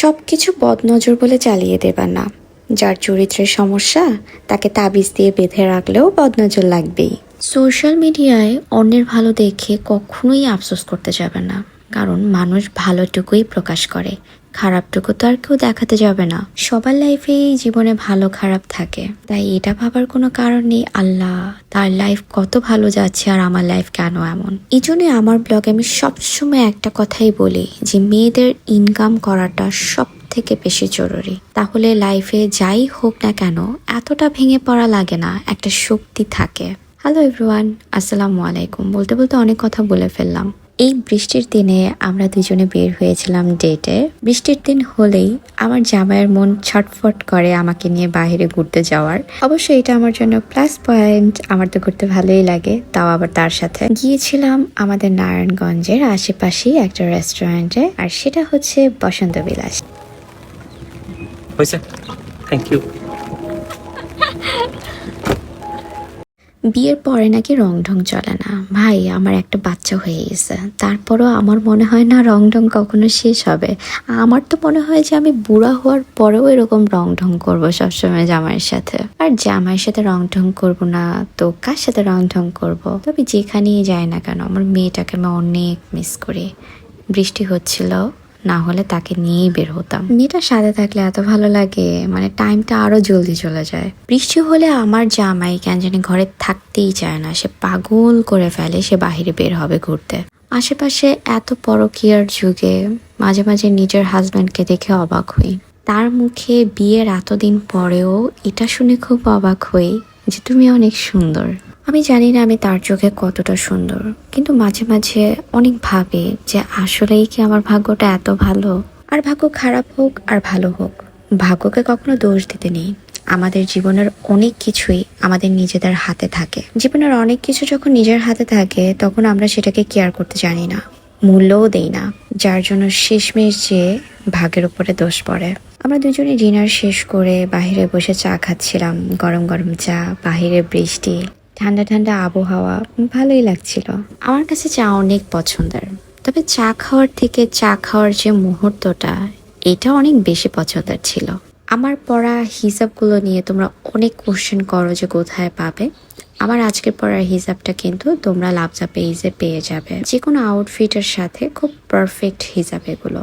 সব কিছু বদনজর বলে চালিয়ে দেবা না। যার চরিত্রের সমস্যা, তাকে তাবিজ দিয়ে বেঁধে রাখলেও বদনজর লাগবেই। সোশ্যাল মিডিয়ায় অন্যের ভালো দেখে কখনোই আফসোস করতে যাবে না। কারণ মানুষ ভালোটুকুই প্রকাশ করে। খারাপটুকু তো আর কেউ দেখাতে যাবে না। সবার লাইফেই জীবনে ভালো খারাপ থাকে। তাই এটা ভাবার কোনো কারণ নেই। আল্লাহ, তার লাইফ কত ভালো যাচ্ছে আর আমার লাইফ কেন এমন? এই জন্যই আমার ব্লগে আমি সবসময় একটা কথাই বলি যে, মেয়েদের ইনকাম করাটা সব থেকে বেশি জরুরি। তাহলে লাইফে যাই হোক না কেন, এতটা ভেঙে পড়া লাগে না, একটা শক্তি থাকে। হ্যালো এভরিওয়ান আসসালামু আলাইকুম। বলতে বলতে অনেক কথা বলে ফেললাম। এই বৃষ্টির দিনে আমরা দুজনে বের হয়েছিলাম ডেটে। বৃষ্টির দিন হলেই আমার জামাইয়ের মন ছটফট করে আমাকে নিয়ে বাইরে ঘুরতে যাওয়ার। অবশ্যই এটা আমার জন্য প্লাস পয়েন্ট আমার তো ঘুরতে ভালোই লাগে, তাও আবার তার সাথে। গিয়েছিলাম আমাদের নারায়ণগঞ্জের আশেপাশেই একটা রেস্টুরেন্টে আর সেটা হচ্ছে বসন্ত বিলাস। থ্যাংক ইউ বিয়ের পরে নাকি রং ঢং চলে না। ভাই, আমার একটা বাচ্চা হয়ে গেছে। তারপরও আমার মনে হয় না রং ঢং কখনো শেষ হবে। আমার তো মনে হয় যে আমি বুড়া হওয়ার পরেও এরকম রং ঢং করব সবসময় জামাইয়ের সাথে। আর জামাইয়ের সাথে রং ঢং করব না তো কার সাথে রং ঢং করব? তবে যেখানেই যাই না কেন, আমার মেয়েটাকে আমি অনেক মিস করি। বৃষ্টি হচ্ছিল। না হলে তাকে নিয়েই বের হতাম। মেয়েটার সাথে থাকলে এত ভালো লাগে মানে টাইমটা আরও জলদি চলে যায়। বৃষ্টি হলে আমার জামাই কেন জানি ঘরে থাকতেই চায় না। সে পাগল করে ফেলে, সে বাহিরে বের হবে ঘুরতে। আশেপাশে এত পরকীয়ার যুগে মাঝে মাঝে নিজের হাজব্যান্ডকে দেখে অবাক হই। তার মুখে বিয়ের এতদিন পরেও এটা শুনে খুব অবাক হই যে তুমি অনেক সুন্দর। আমি জানি না আমি তার চোখে কতটা সুন্দর, কিন্তু মাঝে মাঝে অনেক ভাবে যে আসলেই কি আমার ভাগ্যটা এত ভালো? আর ভাগ্য খারাপ হোক আর ভালো হোক, ভাগ্যকে কখনো দোষ দিতে নেই। আমাদের জীবনের অনেক কিছুই আমাদের নিজেদের হাতে থাকে। জীবনের অনেক কিছু যখন নিজের হাতে থাকে, তখন আমরা সেটাকে কেয়ার করতে জানি না, মূল্যও দেই না, যার জন্য শেষমেশ যে ভাগের উপরে দোষ পড়ে। আমরা দুজনে ডিনার শেষ করে বাইরে বসে চা খাচ্ছিলাম, গরম গরম চা, বাহিরে বৃষ্টি। ঠান্ডা ঠান্ডা আবহাওয়া, ভালোই লাগছিল। আমার কাছে চা অনেক পছন্দের। তবে চা খাওয়ার থেকে চা খাওয়ার যে মুহূর্তটা, এটা অনেক বেশি পছন্দের ছিল। আমার পড়া হিসাবগুলো নিয়ে তোমরা অনেক কোশ্চেন করো যে কোথায় পাবে। আমার আজকের পড়ার হিসাবটা কিন্তু তোমরা লাভজা পেজে পেয়ে যাবে। যে কোনো আউটফিটের সাথে খুব পারফেক্ট হিসাব এগুলো।